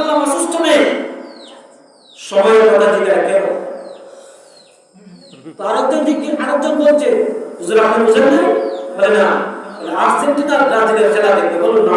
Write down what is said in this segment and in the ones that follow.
বললাম অসুস্থ নেই। সবাই কথা জিজ্ঞাসা কেন? তো আরেকজন আরেকজন বলছে, হুজুর, আপনি বুঝেন না বলে না। বলে আর্জেন্টিনা আর ব্রাজিলের খেলা দেখতে বলুন না।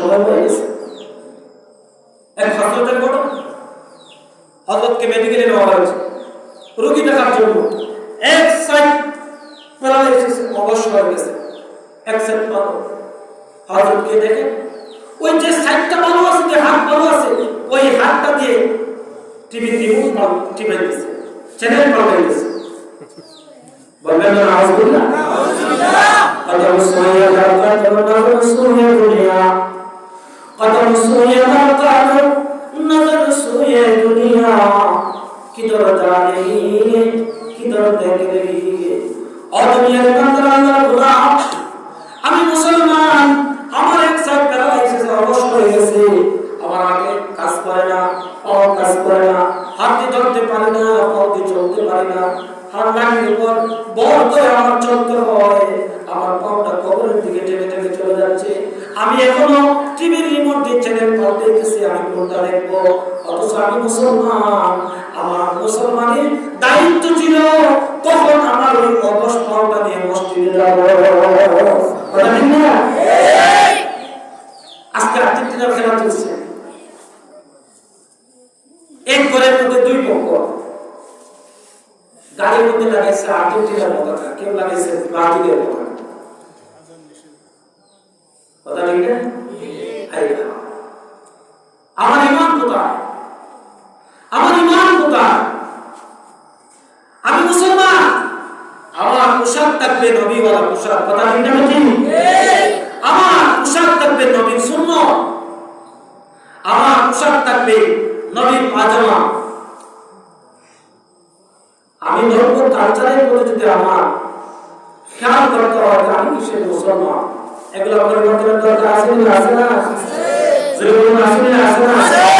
সময় হয়ে গেছে। এক হজরতের ঘটনা হজরতকে মেডিকেলে নেওয়া হয়েছে। রোগী দেখার জন্য এক সাইড প্যারালাইসিস অবশ্য হয়ে গেছে। এক সাইড ভালো। হজরতকে দেখে ওই যে সাইডটা ভালো আছে যে হাত ভালো আছে ওই হাতটা দিয়ে টিভি রিমোট টিপে দিয়েছে চ্যানেল পাল্টে দিয়েছে বলবেন না আউযুবিল্লাহ কদম সুইয়া দরকার কদম সুইয়া कदम सोए मकान नज़र सोए दुनिया। किधर जा रही है किधर देख रही है? और दुनिया के अंदर अंदर কোনটা দেখব অথচ আমি মুসলমান, আমার মুসলমানের দায়িত্ব ছিল তখন আমার ওই অবশ নিয়ে মসজিদে যাব। আজকে আর্জেন্টিনার খেলা চলছে এক ঘরের মধ্যে দুই পক্ষ। গাড়ির মধ্যে লাগাইছে আর্জেন্টিনার পতাকা কেউ লাগাইছে ব্রাজিলের পতাকা কথা ঠিক না? কোথায় আমার ইমান কোথায় আমি মুসলমান। আমার পোশাক থাকবে নবীওয়ালা পোশাক। কথা ঠিক না আমার পোশাক থাকবে নবীর শূন্য আমার পোশাক থাকবে নবীর পাজামা আমি ধর্ম কালচারের মধ্যে যদি আমার খেয়াল করতে হয় আমি কিসের মুসলমান। এগুলো পরিবর্তনের দরকার আছে না আছে না? আছে না আছে না?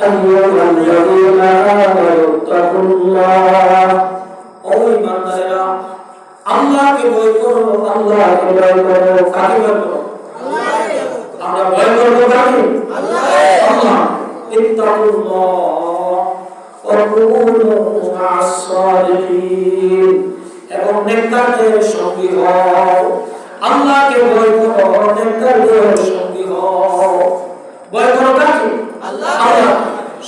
আইয়ুহাল্লাযীনা আমানু তাকুল্লাহ ও ঈমানদারেরা আল্লাহকে ভয় করো আল্লাহকে ভয় করো কাকে ভয় করো আমরা ভয় করবো কাকে আল্লাহ ইত্তাকুল্লাহ وكونوا مع الصالحين এবং নেককারদের সঙ্গী হও আল্লাহকে ভয় করো নেককারদের সঙ্গী হও ভয় করো কাকে আল্লাহ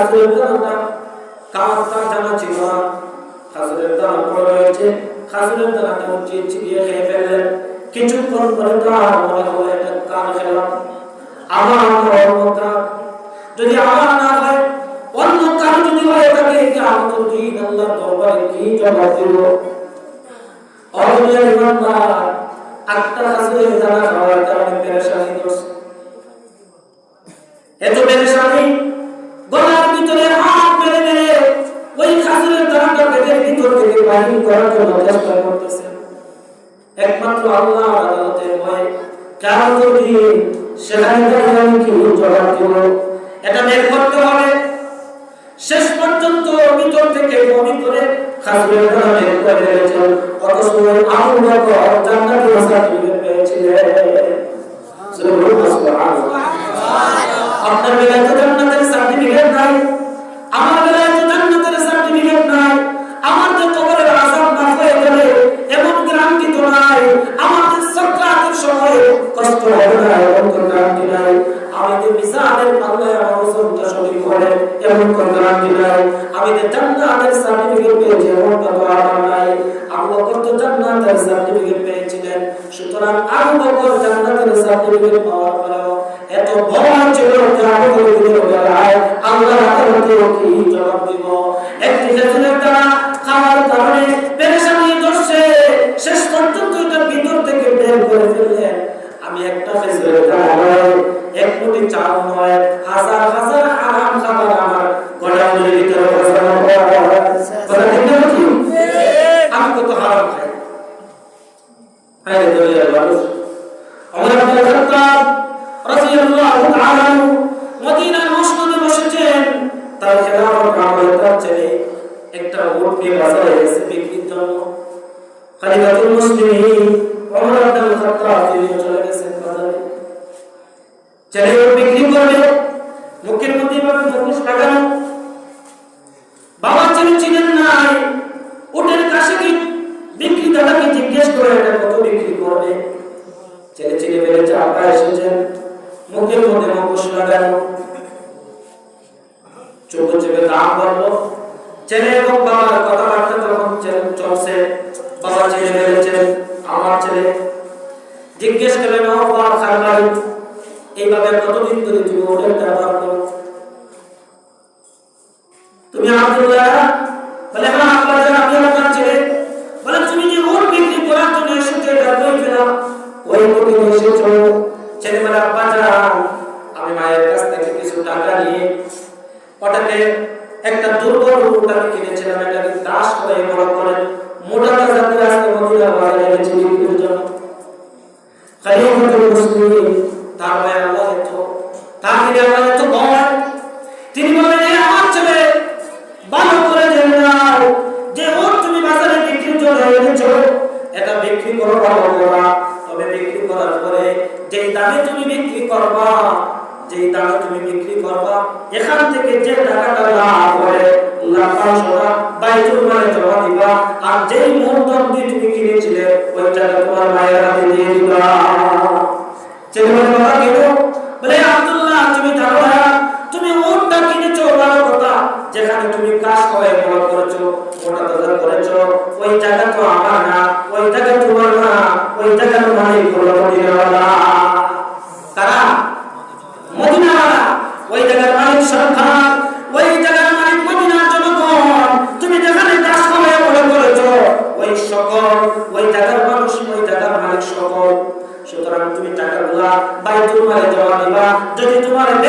রয়েছে খাজুরের দানাটা জানা ছিল না খাজুরের দানা পড়ে রয়েছে। খাজুরের দানাটা উঠিয়ে ছিটিয়ে খেয়ে ফেললেন। কিছুক্ষণ পরে তার হলো এটা কান খেলাম। আমার অন্য যদি আমার না অন্য কারও যদি থাকে কিয়ামত দিন আল্লাহর দরবারে কি জবাব দেব? অরুণের ইমানদার আটটা হাসিলের জানা খাওয়ার কারণে পেরেশানি করছে। এত পেরেশানি গলার ভিতরে হাত মেরে মেরে ওই দানাটা পেটের ভিতর থেকে বাহির করার জন্য চেষ্টা করতেছে। একমাত্র আল্লাহ ভয় দিন সেখানে দাঁড়িয়ে কি জবাব দেব? এটা বের করতে হবে। শেষ পর্যন্ত ভিতর থেকে করে খাসুরের কথা বের করে দিয়েছেন আবু বকর পেয়েছিলেন। সুবহানাল্লাহ। আপনার বেলায় জান্নাতের সার্টিফিকেট পেয়েছি এমন তো আমার নাই আবু বকর জান্নাতের সার্টিফিকেট পেয়েছিলেন। সুতরাং আবু বকর জান্নাতের সার্টিফিকেট পাওয়ার পরেও এত ভয় ছিল যে আবু বকরের বেলায় আল্লাহ আদালতে কি জবাব দিব। একটি খেজুরের দ্বারা খাওয়ার কারণে পেরেশানি ধরছে। শেষ পর্যন্ত এটা ভিতর থেকে বের করে ফেললেন। আমি একটা নয়, এক কোটি চাল নয়, হাজার হাজার আরাম খাবার আমার গোডাউনের ভিতরে বসানো হয় কথা ঠিক না ঠিক? আমি কত হারাম খাই হায় দুনিয়ার মানুষ ওমর ইবনে খাত্তাব রাদিয়াল্লাহু তাআলা মদিনার মসজিদে বসেছেন। তার খেলাফত আমলে ছেলে একটা মুখের মধ্যে মুখোশ লাগানো চোখে চোখে দাম করল ছেলে এবং বাবার কথাবার্তা যখন চলছে, বাবা ছেলে বেড়েছেন আমার ছেলে, জিজ্ঞেস করলেন এইভাবে কতদিন ধরে তুমি ওদের ব্যবহার একটা দুর্বল কিনেছিলাম এটাকে দাস করে বড় করে মোটা তাজাতে আজকে মদিনা বাজারে এনেছি বিক্রির জন্য। খলিফাতুল মুসলিমিন, তার ভাই আল্লাহ এত তাকে আল্লাহ এত ভয় তিনি বলেন "এ আমার ছেলে, ভালো করে জেনে নাও যে ওর তুমি বাজারে বিক্রির জন্য এনেছো। এটা বিক্রি করো ভালো করা তবে বিক্রি করার পরে যেই দামে তুমি বিক্রি করবা যেই দামে তুমি বিক্রি করবা, এখান থেকে যে টাকাটা লাভ মালে জমা দিবা, আর যেই মূলধন দিয়ে তুমি কিনেছিলে, ওই টাকা তোমার মায়ের হাতে দিয়ে দিবা। ওই জবাব দিতে হবে তোমার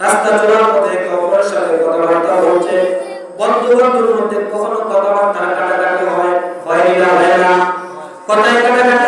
রাস্তা বন্ধু কথাবার্তা কখনো কথাবার্তা কাটাকাটি হয় হয় না হয় না কথায় কাটাকাটি